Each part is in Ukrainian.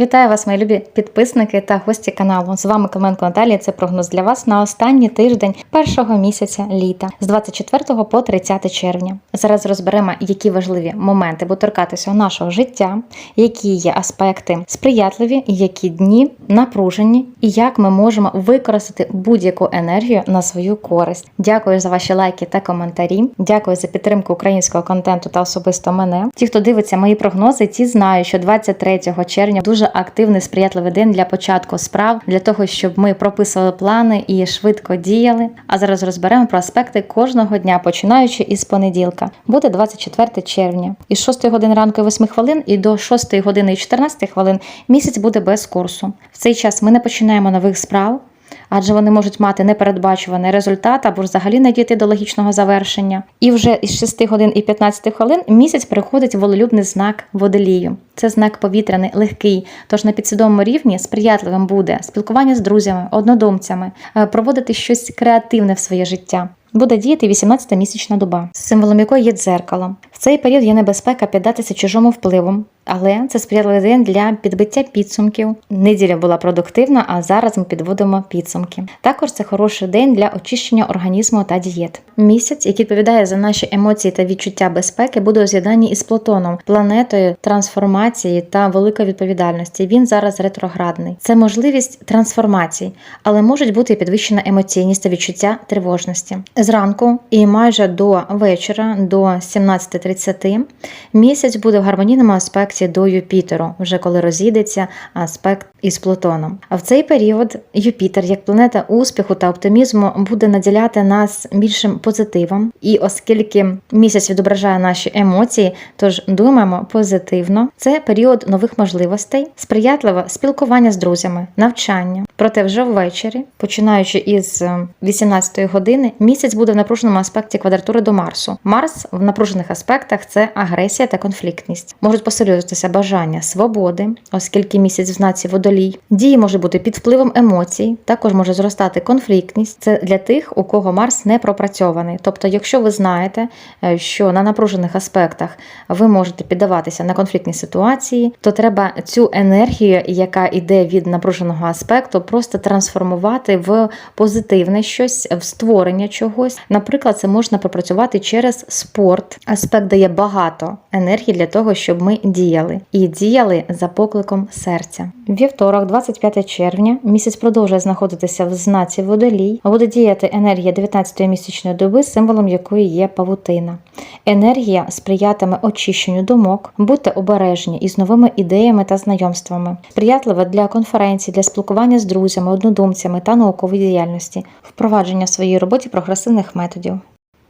Вітаю вас, мої любі підписники та гості каналу. З вами Клименко Наталія. Це прогноз для вас на останній тиждень першого місяця літа з 24 по 30 червня. Зараз розберемо, які важливі моменти будуть торкатися нашого життя, які є аспекти сприятливі, які дні напружені, і як ми можемо використати будь-яку енергію на свою користь. Дякую за ваші лайки та коментарі. Дякую за підтримку українського контенту та особисто мене. Ті, хто дивиться мої прогнози, ті знають, що 23 червня дуже активний сприятливий день для початку справ, для того, щоб ми прописували плани і швидко діяли. А зараз розберемо про аспекти кожного дня, починаючи із понеділка. Буде 24 червня. Із 6 години ранку і 8 хвилин і до 6 години і 14 хвилин місяць буде без курсу. В цей час ми не починаємо нових справ. Адже вони можуть мати непередбачуваний результат або ж взагалі не дійти до логічного завершення. І вже із 6 годин і 15 хвилин місяць переходить в волелюбний знак водолію. Це знак повітряний, легкий. Тож на підсвідомому рівні сприятливим буде спілкування з друзями, однодумцями, е, проводити щось креативне в своє життя. Буде діяти 18-та місячна доба, символом якої є дзеркало. Цей період є небезпека піддатися чужому впливу, але це сприятливий день для підбиття підсумків. Неділя була продуктивна, а зараз ми підводимо підсумки. Також це хороший день для очищення організму та дієт. Місяць, який відповідає за наші емоції та відчуття безпеки, буде у з'єднанні із Плутоном, планетою трансформації та великої відповідальності. Він зараз ретроградний. Це можливість трансформації, але можуть бути і підвищена емоційність та відчуття тривожності. Зранку і майже до вечора, до 17.30, місяць буде в гармонійному аспекті до Юпітеру, вже коли розійдеться аспект із Плутоном. А в цей період Юпітер, як планета успіху та оптимізму, буде наділяти нас більшим позитивом. І оскільки місяць відображає наші емоції, тож думаємо позитивно. Це період нових можливостей, сприятливе спілкування з друзями, навчання. Проте вже ввечері, починаючи із 18-ї години, місяць буде в напруженому аспекті квадратури до Марсу. Марс в напружених аспектах це агресія та конфліктність. Можуть посилюватися бажання свободи, оскільки місяць в знаці водолій. Дії може бути під впливом емоцій, також може зростати конфліктність. Це для тих, у кого Марс не пропрацьований. Тобто, якщо ви знаєте, е, що на напружених аспектах ви можете піддаватися на конфліктні ситуації, то треба цю енергію, яка йде від напруженого аспекту, просто трансформувати в позитивне щось, в створення чогось. Наприклад, це можна пропрацювати через спорт. Аспект дає багато енергії для того, щоб ми діяли і діяли за покликом серця. Вівторок, 25 червня, місяць продовжує знаходитися в знаці водолій. Буде діяти енергія 19-ї місячної доби, символом якої є павутина. Енергія сприятиме очищенню думок, будьте обережні із новими ідеями та знайомствами, сприятлива для конференцій, для спілкування з друзями, однодумцями та науковій діяльності, впровадження в своїй роботі прогресивних методів.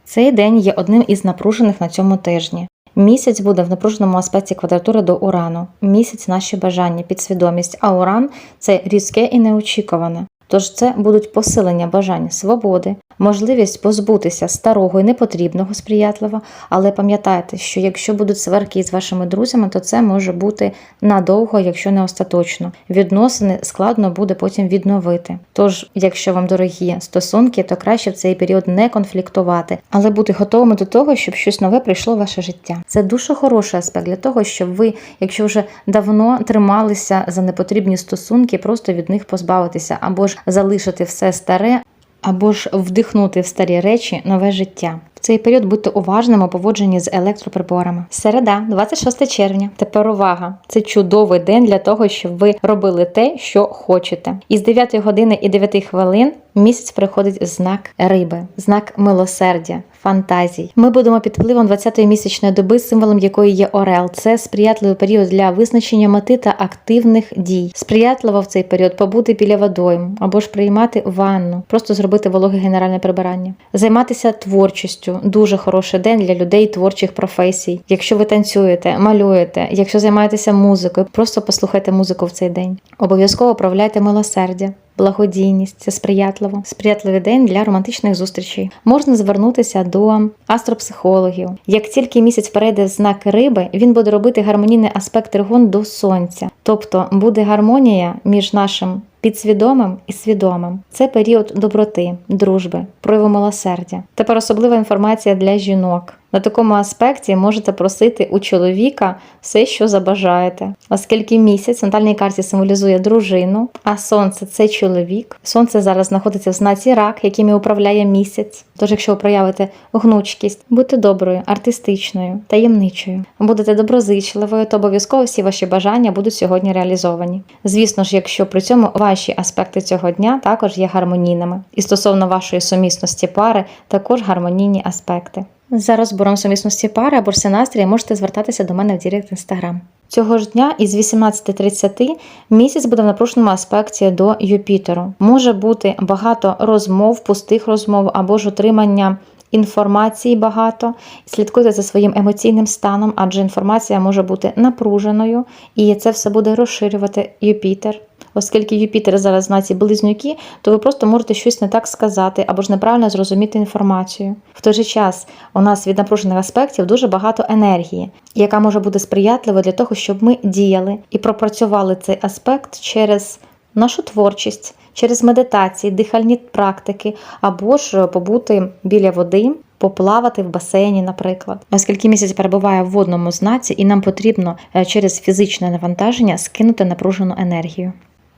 Цей день є одним із напружених на цьому тижні. Місяць буде в напруженому аспекті квадратури до урану. Місяць наші бажання, підсвідомість, а уран це різке і неочікуване. Тож це будуть посилення бажань свободи, можливість позбутися старого і непотрібного сприятливо, але пам'ятайте, що якщо будуть сварки із вашими друзями, то це може бути надовго, якщо не остаточно. Відносини складно буде потім відновити. Тож, якщо вам дорогі стосунки, то краще в цей період не конфліктувати, але бути готовими до того, щоб щось нове прийшло в ваше життя. Це дуже хороший аспект для того, щоб ви, якщо вже давно трималися за непотрібні стосунки, просто від них позбавитися або ж залишити все старе, або ж вдихнути в старі речі нове життя. В цей період будьте уважними у поводженні з електроприборами. Середа, 26 червня. Тепер увага! Це чудовий день для того, щоб ви робили те, що хочете. Із 9 години і 9 хвилин місяць приходить знак риби, знак милосердя, фантазій. Ми будемо під впливом 20-ї місячної доби, символом якої є Орел. Це сприятливий період для визначення мети та активних дій. Сприятливо в цей період побути біля водойм або ж приймати ванну, просто зробити вологе генеральне прибирання, займатися творчістю. Дуже хороший день для людей творчих професій. Якщо ви танцюєте, малюєте, якщо займаєтеся музикою, просто послухайте музику в цей день. Обов'язково проявляйте милосердя. Благодійність це сприятливо, сприятливий день для романтичних зустрічей. Можна звернутися до астропсихологів. Як тільки місяць перейде знак риби, він буде робити гармонійний аспект тригон до сонця, тобто буде гармонія між нашим підсвідомим і свідомим. Це період доброти, дружби, прояву милосердя. Тепер особлива інформація для жінок. На такому аспекті можете просити у чоловіка все, що забажаєте, оскільки місяць в натальній карті символізує дружину, а сонце це чоловік. Сонце зараз знаходиться в знаці рак, якими управляє місяць. Тож, якщо ви проявите гнучкість, будьте доброю, артистичною, таємничою, будете доброзичливою, то обов'язково всі ваші бажання будуть сьогодні реалізовані. Звісно ж, якщо при цьому ваші аспекти цього дня також є гармонійними. І стосовно вашої сумісності пари, також гармонійні аспекти. За розбором сумісності пари або ж синастрії можете звертатися до мене в Дірект Інстаграм. Цього ж дня із 18.30 місяць буде в напруженому аспекті до Юпітеру. Може бути багато розмов, пустих розмов або ж отримання інформації багато. Слідкуйте за своїм емоційним станом, адже інформація може бути напруженою, і це все буде розширювати Юпітер. Оскільки Юпітер зараз в знаці близнюки, то ви просто можете щось не так сказати або ж неправильно зрозуміти інформацію. В той же час у нас від напружених аспектів дуже багато енергії, яка може бути сприятливою для того, щоб ми діяли і пропрацювали цей аспект через нашу творчість, через медитації, дихальні практики, або ж побути біля води. Поплавати в басейні, наприклад, оскільки місяць перебуває в водному знаці, і нам потрібно е, через фізичне навантаження скинути напружену енергію.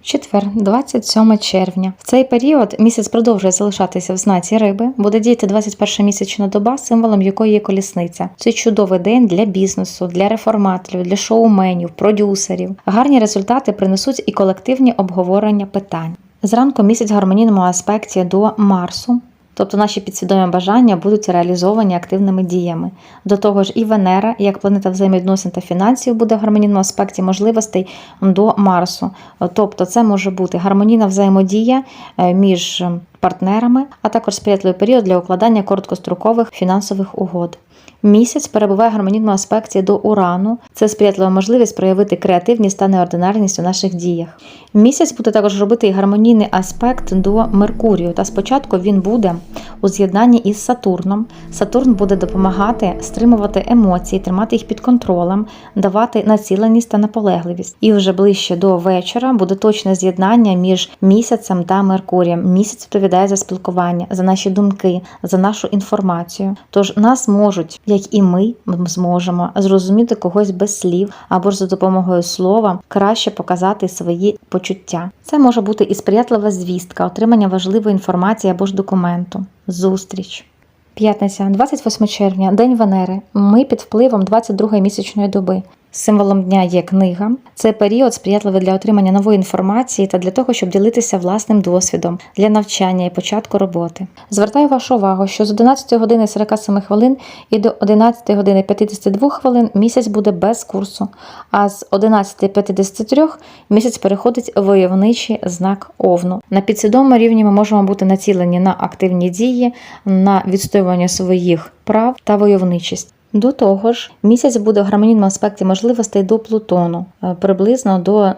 Четвер, 27 червня. В цей період місяць продовжує залишатися в знаці риби, буде діяти 21 місячна доба, символом якої є колісниця. Це чудовий день для бізнесу, для реформаторів, для шоуменів, продюсерів. Гарні результати принесуть і колективні обговорення питань. Зранку місяць в гармонійному аспекті до Марсу. Тобто наші підсвідомі бажання будуть реалізовані активними діями. До того ж, і Венера, як планета взаємовідносин та фінансів, буде в гармонійному аспекті можливостей до Марсу. Тобто, це може бути гармонійна взаємодія е, між партнерами, а також сприятливий період для укладання короткострокових фінансових угод. Місяць перебуває в гармонійному аспекті до Урану. Це сприятлива можливість проявити креативність та неординарність у наших діях. Місяць буде також робити гармонійний аспект до Меркурію. Та спочатку він буде у з'єднанні із Сатурном. Сатурн буде допомагати стримувати емоції, тримати їх під контролем, давати націленість та наполегливість. І вже ближче до вечора буде точне з'єднання між місяцем та Меркурієм. Місяць відповідає за спілкування, за наші думки, за нашу інформацію. Тож нас можуть, як і ми зможемо, зрозуміти когось без слів або ж за допомогою слова краще показати свої почуття. Це може бути і сприятлива звістка, отримання важливої інформації або ж документу, зустріч. П'ятниця, 28 червня, День Венери. Ми під впливом 22-ї місячної доби. Символом дня є книга. Це період сприятливий для отримання нової інформації та для того, щоб ділитися власним досвідом для навчання і початку роботи. Звертаю вашу увагу, що з 11 години 47 хвилин і до 11 години 52 хвилин місяць буде без курсу, а з 11.53 місяць переходить войовничий знак Овну. На підсвідомому рівні ми можемо бути націлені на активні дії, на відстоювання своїх прав та войовничість. До того ж, місяць буде в гармонійному аспекті можливостей до Плутону е, приблизно до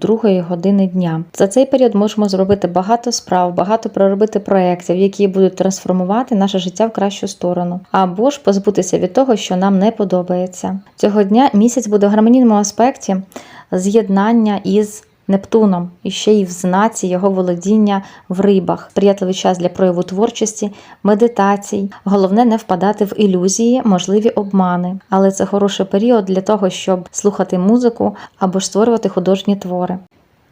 другої години дня. За цей період можемо зробити багато справ, багато проробити проєктів, які будуть трансформувати наше життя в кращу сторону, або ж позбутися від того, що нам не подобається. Цього дня місяць буде в гармонійному аспекті з'єднання із Нептуном і ще й в знаці його володіння в рибах, приятливий час для прояву творчості, медитацій. Головне не впадати в ілюзії, можливі обмани, але це хороший період для того, щоб слухати музику або ж створювати художні твори.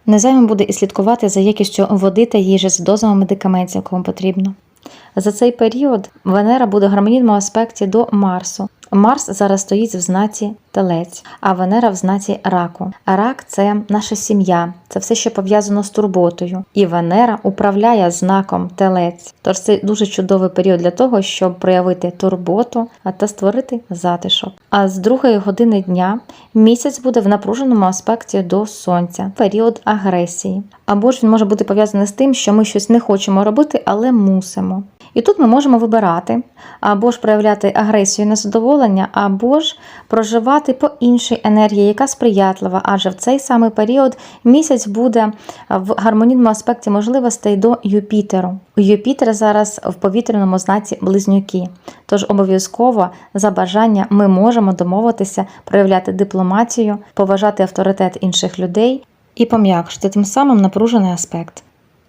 Незайвим буде і слідкувати за якістю води та їжі з дозами медикаментів, кому потрібно. За цей період Венера буде в гармонійному аспекті до Марсу. Марс зараз стоїть в знаці Телець, а Венера в знаці раку. А рак це наша сім'я, це все, що пов'язано з турботою. І Венера управляє знаком Телець. Тож це дуже чудовий період для того, щоб проявити турботу та створити затишок. А з другої години дня місяць буде в напруженому аспекті до сонця, період агресії. Або ж він може бути пов'язаний з тим, що ми щось не хочемо робити, але мусимо. І тут ми можемо вибирати або ж проявляти агресію і незадоволення, або ж проживати по іншій енергії, яка сприятлива, адже в цей самий період місяць буде в гармонійному аспекті можливостей до Юпітеру. У Юпітера зараз в повітряному знаці близнюки. Тож обов'язково за бажання ми можемо домовитися проявляти дипломатію, поважати авторитет інших людей і пом'якшити тим самим напружений аспект.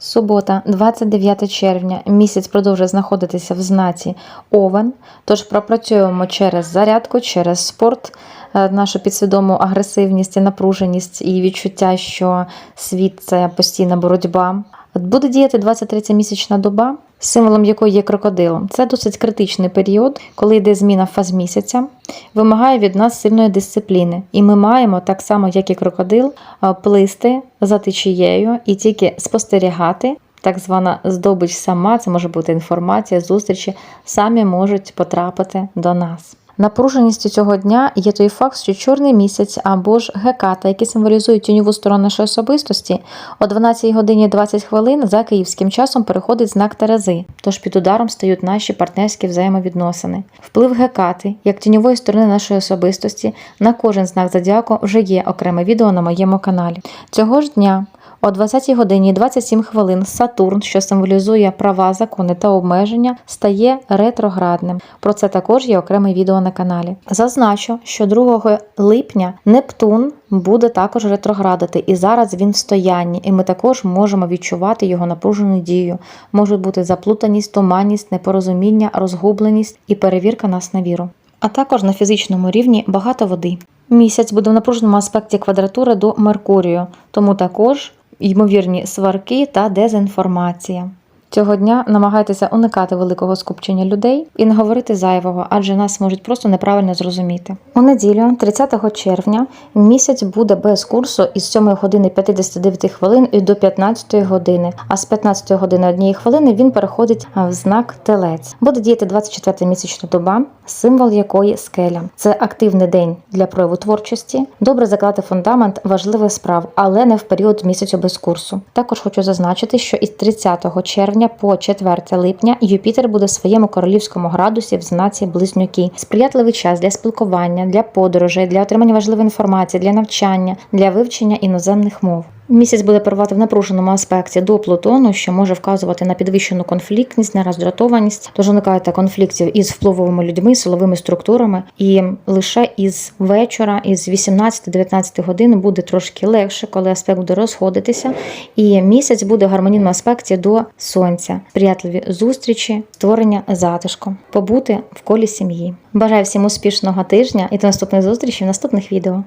Субота, 29 червня. Місяць продовжує знаходитися в знаці Овен. Тож пропрацюємо через зарядку, через спорт, нашу підсвідому агресивність і напруженість і відчуття, що світ це постійна боротьба. Буде діяти 23 місячна доба, символом якої є крокодилом. Це досить критичний період, коли йде зміна фаз місяця, вимагає від нас сильної дисципліни. І ми маємо, так само як і крокодил, е, плисти за течією і тільки спостерігати. Так звана здобич сама, це може бути інформація, зустрічі, самі можуть потрапити до нас. Напруженістю цього дня є той факт, що чорний місяць або ж геката, які символізують тіньову сторону нашої особистості, о 12 годині 20 хвилин за київським часом переходить знак Терези, тож під ударом стають наші партнерські взаємовідносини. Вплив гекати, як тіньової сторони нашої особистості, на кожен знак зодіаку вже є окреме відео на моєму каналі. Цього ж дня. О 20 годині 27 хвилин Сатурн, що символізує права, закони та обмеження, стає ретроградним. Про це також є окреме відео на каналі. Зазначу, що 2 липня Нептун буде також ретроградити, і зараз він в стоянні, і ми також можемо відчувати його напружену дію. Можуть бути заплутаність, туманність, непорозуміння, розгубленість і перевірка нас на віру. А також на фізичному рівні багато води. Місяць буде в напруженому аспекті квадратури до Меркурію, тому також ймовірні сварки та дезінформація. Цього дня намагайтеся уникати великого скупчення людей і не говорити зайвого, адже нас можуть просто неправильно зрозуміти. У неділю, 30 червня, місяць буде без курсу із 7 години 59 хвилин і до 15 години. А з 15 години 1 хвилини він переходить в знак телець. Буде діяти 24 місячна доба, символ якої скеля. Це активний день для прояву творчості. Добре заклати фундамент важливих справ, але не в період місяцю без курсу. Також хочу зазначити, що із 30 червня по 4 липня Юпітер буде в своєму королівському градусі в знаці близнюки. Сприятливий час для спілкування, для подорожей, для отримання важливої інформації, для навчання, для вивчення іноземних мов. Місяць буде перебувати в напруженому аспекті до Плутону, що може вказувати на підвищену конфліктність, на роздратованість, тож уникайте конфліктів із впливовими людьми, силовими структурами. І лише із вечора, із 18-19 годин буде трошки легше, коли аспект буде розходитися. І місяць буде в гармонійному аспекті до сонця, сприятливі зустрічі, створення затишку, побути в колі сім'ї. Бажаю всім успішного тижня і до наступних зустрічей в наступних відео.